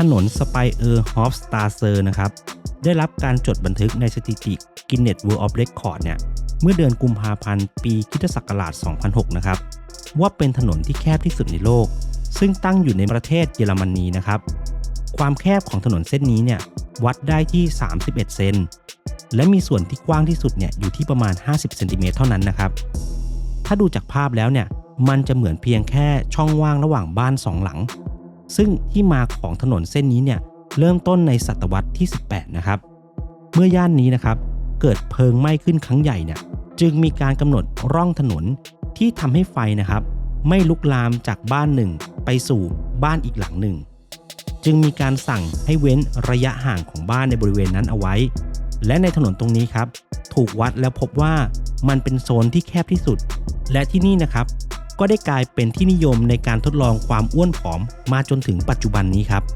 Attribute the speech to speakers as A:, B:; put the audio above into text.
A: ถนนสไปเออร์ฮอฟสตาเซอร์นะครับ ได้รับการจดบันทึกในสถิติ Guinness World of Record เนี่ย เมื่อเดือนกุมภาพันธ์ ปีคริสตศักราช 2006 นะครับ ว่าเป็นถนนที่แคบที่สุดในโลก ซึ่งตั้งอยู่ในประเทศเยอรมนีนะครับ ความแคบของถนนเส้นนี้เนี่ยวัดได้ที่ 31 เซน และมีส่วนที่กว้างที่สุดเนี่ยอยู่ที่ประมาณ 50 เซนติเมตรเท่านั้นนะครับ ถ้าดูจากภาพแล้วเนี่ย มันจะเหมือนเพียงแค่ช่องว่างระหว่างบ้านสองหลัง ซึ่งที่มาของถนนเส้นนี้เนี่ยเริ่มต้นในศตวรรษที่ 18 นะครับ เมื่อย่านนี้นะครับ เกิดเพลิงไหม้ขึ้นครั้งใหญ่เนี่ยจึงมีการกำหนดร่องถนนที่ทำให้ไฟนะครับ ไม่ลุกลามจากบ้านหนึ่งไปสู่บ้านอีกหลังหนึ่ง จึงมีการสั่งให้เว้นระยะห่างของบ้านในบริเวณนั้นเอาไว้ และในถนนตรงนี้ครับ ถูกวัดแล้วพบว่ามันเป็นโซนที่แคบที่สุด และที่นี่นะครับ ก็ได้กลายเป็นที่นิยมในการทดลองความอ้วนผอมมาจนถึงปัจจุบันนี้ครับ